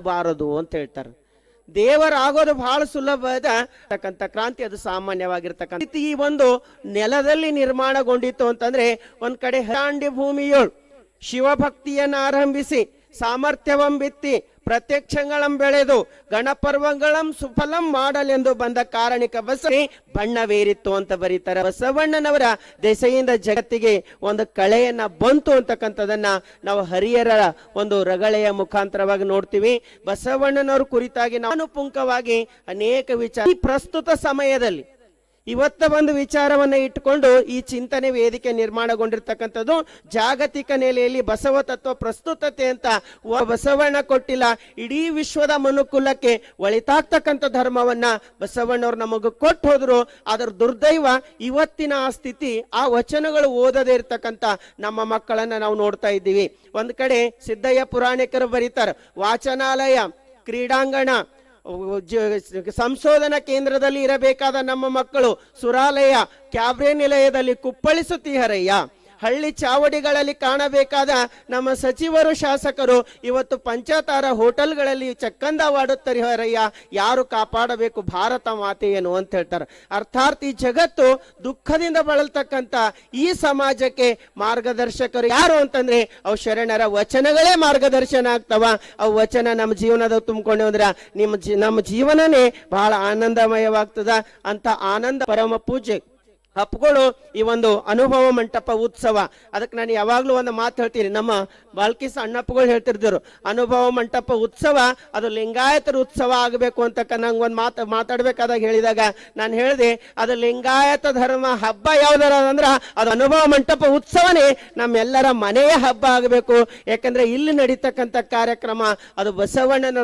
ಬಾರದು ಅಂತ ಹೇಳ್ತಾರೆ. ದೇವರಾಗೋದು ಬಹಳ ಸುಲಭದ ತಕ್ಕಂತ ಕ್ರಾಂತಿ ಅದು ಸಾಮಾನ್ಯವಾಗಿರ್ತಕ್ಕಂಥ ಈ ಒಂದು ನೆಲದಲ್ಲಿ ನಿರ್ಮಾಣಗೊಂಡಿತ್ತು ಅಂತಂದ್ರೆ ಒಂದ್ ಕಡೆ ಹರಾಂಡಿ ಭೂಮಿಯೋಳು ಶಿವಭಕ್ತಿಯನ್ನ ಆರಂಭಿಸಿ ಸಾಮರ್ಥ್ಯವಂ ಬಿತ್ತಿ ಪ್ರತ್ಯಕ್ಷಗಳಂ ಬೆಳೆದು ಗಣಪರ್ವಗಳಂ ಸುಫಲಂ ಮಾಡಲೆಂದು ಬಂದ ಕಾರಣಿಕ ಬಸವಿ ಬಣ್ಣವೇರಿತ್ತು ಅಂತ ಬರೀತಾರೆ. ಬಸವಣ್ಣನವರ ದೆಸೆಯಿಂದ ಜಗತ್ತಿಗೆ ಒಂದು ಕಳೆಯನ್ನ ಬಂತು ಅಂತಕ್ಕಂಥದನ್ನ ನಾವು ಹರಿಯರ ಒಂದು ರಗಳೆಯ ಮುಖಾಂತರವಾಗಿ ನೋಡ್ತೀವಿ. ಬಸವಣ್ಣನವರ ಕುರಿತಾಗಿ ನಾನು ಪುಂಕವಾಗಿ ಅನೇಕ ವಿಚಾರ ಪ್ರಸ್ತುತ ಸಮಯದಲ್ಲಿ ಇವತ್ತ ಒಂದು ವಿಚಾರವನ್ನ ಇಟ್ಟುಕೊಂಡು ಈ ಚಿಂತನೆ ವೇದಿಕೆ ನಿರ್ಮಾಣಗೊಂಡಿರ್ತಕ್ಕಂಥದ್ದು ಜಾಗತಿಕ ನೆಲೆಯಲ್ಲಿ ಬಸವ ತತ್ವ ಪ್ರಸ್ತುತತೆ ಅಂತ ಬಸವಣ್ಣ ಕೊಟ್ಟಿಲ್ಲ. ಇಡೀ ವಿಶ್ವದ ಮನುಕುಲಕ್ಕೆ ಒಳಿತಾಗ್ತಕ್ಕಂಥ ಧರ್ಮವನ್ನ ಬಸವಣ್ಣವ್ರು ನಮಗೆ ಕೊಟ್ಟು ಹೋದ್ರು. ಅದರ ದುರ್ದೈವ ಇವತ್ತಿನ ಆ ಸ್ಥಿತಿ, ಆ ವಚನಗಳು ಓದದೇ ಇರ್ತಕ್ಕಂಥ ನಮ್ಮ ಮಕ್ಕಳನ್ನ ನಾವು ನೋಡ್ತಾ ಇದ್ದೀವಿ. ಒಂದ್ ಕಡೆ ಸಿದ್ದಯ್ಯ ಪುರಾಣಿಕರು ಬರೀತಾರೆ, ವಾಚನಾಲಯ, ಕ್ರೀಡಾಂಗಣ ಸಂಶೋಧನಾ ಕೇಂದ್ರದಲ್ಲಿ ಇರಬೇಕಾದ ನಮ್ಮ ಮಕ್ಕಳು ಸುರಾಲಯ ಕ್ಯಾಬ್ರೆ ನಿಲಯದಲ್ಲಿ ಕುಪ್ಪಳಿಸುತ್ತೀಹರಯ್ಯ ಹಳ್ಳಿ ಚಾವಡಿಗಳಲ್ಲಿ ಕಾಣಬೇಕಾದ ನಮ್ಮ ಸಚಿವರು, ಶಾಸಕರು ಇವತ್ತು ಪಂಚತಾರ ಹೋಟೆಲ್ಗಳಲ್ಲಿ ಚಕ್ಕಂದವಾಡುತ್ತರಿಹರಯ್ಯ ಯಾರು ಕಾಪಾಡಬೇಕು ಭಾರತ ಮಾತೆಯನ್ನು ಅಂತ ಹೇಳ್ತಾರೆ. ಅರ್ಥಾತ್ ಈ ಜಗತ್ತು ದುಃಖದಿಂದ ಬಳಲ್ತಕ್ಕಂಥ ಈ ಸಮಾಜಕ್ಕೆ ಮಾರ್ಗದರ್ಶಕರು ಯಾರು ಅಂತಂದ್ರೆ, ಅವು ಶರಣರ ವಚನಗಳೇ ಮಾರ್ಗದರ್ಶನ ಆಗ್ತವ. ಅವು ವಚನ ನಮ್ಮ ಜೀವನದ ತುಂಬಿಕೊಂಡು ಅಂದ್ರೆ ನಿಮ್ಮ ನಮ್ಮ ಜೀವನನೇ ಬಹಳ ಆನಂದಮಯವಾಗ್ತದ. ಅಂತ ಆನಂದ ಪರಮ ಪೂಜೆ ಹಪ್ಗಳು ಈ ಒಂದು ಅನುಭವ ಮಂಟಪ ಉತ್ಸವ. ಅದಕ್ಕೆ ನಾನು ಯಾವಾಗಲೂ ಒಂದು ಮಾತು ಹೇಳ್ತೀನಿ. ನಮ್ಮ ಬಾಲ್ಕಿ ಅಣ್ಣಪ್ಪಗಳು ಹೇಳ್ತಿರ್ದರು ಅನುಭವ ಮಂಟಪ ಉತ್ಸವ, ಅದು ಲಿಂಗಾಯತರ ಉತ್ಸವ ಆಗಬೇಕು ಅಂತ ನಂಗೆ ಒಂದು ಮಾತು ಮಾತಾಡ್ಬೇಕಾದಾಗ ಹೇಳಿದಾಗ ನಾನು ಹೇಳಿದೆ, ಅದು ಲಿಂಗಾಯತ ಧರ್ಮ ಹಬ್ಬ ಯಾವ್ದಾರ ಅಂದ್ರ ಅದು ಅನುಭವ ಮಂಟಪ ಉತ್ಸವನೇ. ನಮ್ಮೆಲ್ಲರ ಮನೆಯ ಹಬ್ಬ ಆಗಬೇಕು. ಯಾಕಂದ್ರೆ ಇಲ್ಲಿ ನಡೀತಕ್ಕಂಥ ಕಾರ್ಯಕ್ರಮ, ಅದು ಬಸವಣ್ಣನ